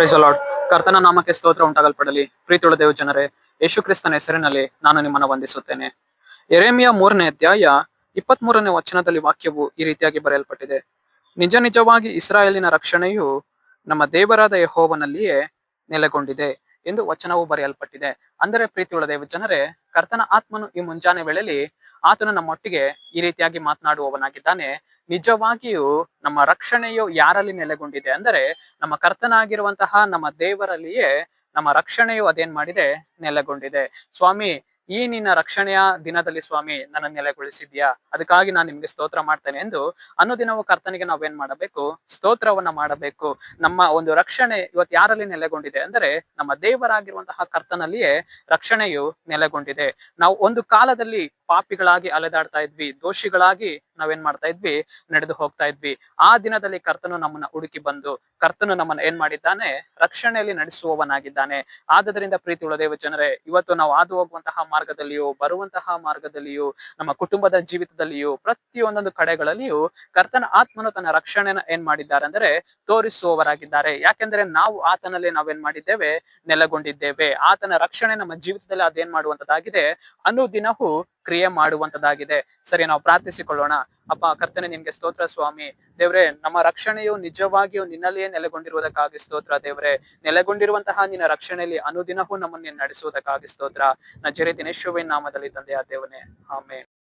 Price allot ಕರ್ತನ ನಾಮಕ್ಕೆ ಸ್ತೋತ್ರ ಉಂಟಾಗಲ್ಪಡಲಿ. ಪ್ರೀತಿಯುಳ ದೇವ ಜನರೇ, ಯೇಸು ಕ್ರಿಸ್ತನ ಹೆಸರಿನಲ್ಲಿ ನಾನು ನಿಮ್ಮನ್ನು ವಂದಿಸುತ್ತೇನೆ. ಎರೆಮಿಯ ಮೂರನೇ ಅಧ್ಯಾಯ ಇಪ್ಪತ್ತ್ ಮೂರನೇ ವಚನದಲ್ಲಿ ವಾಕ್ಯವು ಈ ರೀತಿಯಾಗಿ ಬರೆಯಲ್ಪಟ್ಟಿದೆ. ನಿಜ ನಿಜವಾಗಿ ಇಸ್ರಾಯೇಲಿನ ರಕ್ಷಣೆಯು ನಮ್ಮ ದೇವರಾದ ಯಹೋವನಲ್ಲಿಯೇ ನೆಲೆಗೊಂಡಿದೆ. ಎಂದು ವಚನವು ಬರೆಯಲ್ಪಟ್ಟಿದೆ. ಅಂದರೆ ಪ್ರೀತಿಯುಳ್ಳ ದೇವ ಜನರೇ, ಕರ್ತನ ಆತ್ಮನು ಈ ಮುಂಜಾನೆ ವೇಳೆಯಲ್ಲಿ ಆತನು ನಮ್ಮೊಟ್ಟಿಗೆ ಈ ರೀತಿಯಾಗಿ ಮಾತನಾಡುವವನಾಗಿದ್ದಾನೆ. ನಿಜವಾಗಿಯೂ ನಮ್ಮ ರಕ್ಷಣೆಯು ಯಾರಲ್ಲಿ ನೆಲೆಗೊಂಡಿದೆ ಅಂದರೆ ನಮ್ಮ ಕರ್ತನಾಗಿರುವಂತಹ ನಮ್ಮ ದೇವರಲ್ಲಿಯೇ ನಮ್ಮ ರಕ್ಷಣೆಯು ಅದೇನ್ ಮಾಡಿದೆ? ನೆಲೆಗೊಂಡಿದೆ ಸ್ವಾಮಿ ಈ ನಿನ್ನ ರಕ್ಷಣೆಯ ದಿನದಲ್ಲಿ ಸ್ವಾಮಿ ನನ್ನ ನೆಲೆಗೊಳಿಸಿದ್ಯಾ ಅದಕ್ಕಾಗಿ ನಾನು ನಿಮ್ಗೆ ಸ್ತೋತ್ರ ಮಾಡ್ತೇನೆ ಎಂದು ಅನುದಿನವೂ ಕರ್ತನಿಗೆ ನಾವೇನ್ ಮಾಡಬೇಕು? ಸ್ತೋತ್ರವನ್ನ ಮಾಡಬೇಕು. ನಮ್ಮ ಒಂದು ರಕ್ಷಣೆ ಇವತ್ತು ಯಾರಲ್ಲಿ ನೆಲೆಗೊಂಡಿದೆ ಅಂದರೆ ನಮ್ಮ ದೇವರಾಗಿರುವಂತಹ ಕರ್ತನಲ್ಲಿಯೇ ರಕ್ಷಣೆಯು ನೆಲೆಗೊಂಡಿದೆ. ನಾವು ಒಂದು ಕಾಲದಲ್ಲಿ ಪಾಪಿಗಳಾಗಿ ಅಲೆದಾಡ್ತಾ ಇದ್ವಿ, ದೋಷಿಗಳಾಗಿ ನಾವೇನ್ ಮಾಡ್ತಾ ಇದ್ವಿ, ನಡೆದು ಹೋಗ್ತಾ ಇದ್ವಿ. ಆ ದಿನದಲ್ಲಿ ಕರ್ತನು ನಮ್ಮನ್ನ ಹುಡುಕಿ ಬಂದು, ಕರ್ತನು ನಮ್ಮನ್ನ ಏನ್ ಮಾಡಿದ್ದಾನೆ? ರಕ್ಷಣೆಯಲ್ಲಿ ನಡೆಸುವವನಾಗಿದ್ದಾನೆ. ಆದ್ದರಿಂದ ಪ್ರೀತಿ ಉಳದೇವ ಜನರೇ, ಇವತ್ತು ನಾವು ಹಾದು ಹೋಗುವಂತಹ ಮಾರ್ಗದಲ್ಲಿಯೂ, ಬರುವಂತಹ ಮಾರ್ಗದಲ್ಲಿಯೂ, ನಮ್ಮ ಕುಟುಂಬದ ಜೀವಿತದಲ್ಲಿಯೂ, ಪ್ರತಿಯೊಂದೊಂದು ಕಡೆಗಳಲ್ಲಿಯೂ ಕರ್ತನ ಆತ್ಮನು ತನ್ನ ರಕ್ಷಣೆನ ಏನ್ ಮಾಡಿದ್ದಾರೆ ಅಂದ್ರೆ ತೋರಿಸುವವರಾಗಿದ್ದಾರೆ. ಯಾಕೆಂದ್ರೆ ನಾವು ಆತನಲ್ಲಿ ನಾವೇನ್ ಮಾಡಿದ್ದೇವೆ? ನೆಲೆಗೊಂಡಿದ್ದೇವೆ. ಆತನ ರಕ್ಷಣೆ ನಮ್ಮ ಜೀವಿತದಲ್ಲಿ ಅದೇನ್ ಮಾಡುವಂತದ್ದಾಗಿದೆ ಅನುದಿನವೂ ಕ್ರಿಯೆ ಮಾಡುವಂತದ್ದಾಗಿದೆ. ಸರಿ, ನಾವು ಪ್ರಾರ್ಥಿಸಿಕೊಳ್ಳೋಣ. ಅಪ್ಪ, ಕರ್ತನೆ, ನಿಮ್ಗೆ ಸ್ತೋತ್ರ ಸ್ವಾಮಿ. ದೇವ್ರೆ, ನಮ್ಮ ರಕ್ಷಣೆಯು ನಿಜವಾಗಿಯೂ ನಿನ್ನಲ್ಲಿಯೇ ನೆಲೆಗೊಂಡಿರುವುದಕ್ಕಾಗಿ ಸ್ತೋತ್ರ ದೇವ್ರೆ. ನೆಲೆಗೊಂಡಿರುವಂತಹ ನಿನ್ನ ರಕ್ಷಣೆಯಲ್ಲಿ ಅನುದಿನವೂ ನಮ್ಮನ್ನ ನಡೆಸುವುದಕ್ಕಾಗಿ ಸ್ತೋತ್ರ. ನಜರಿ ದಿನೇಶ್ವರಿನ ನಾಮದಲ್ಲಿ ತಂದೆಯ ದೇವನೇ. ಆಮೇಲೆ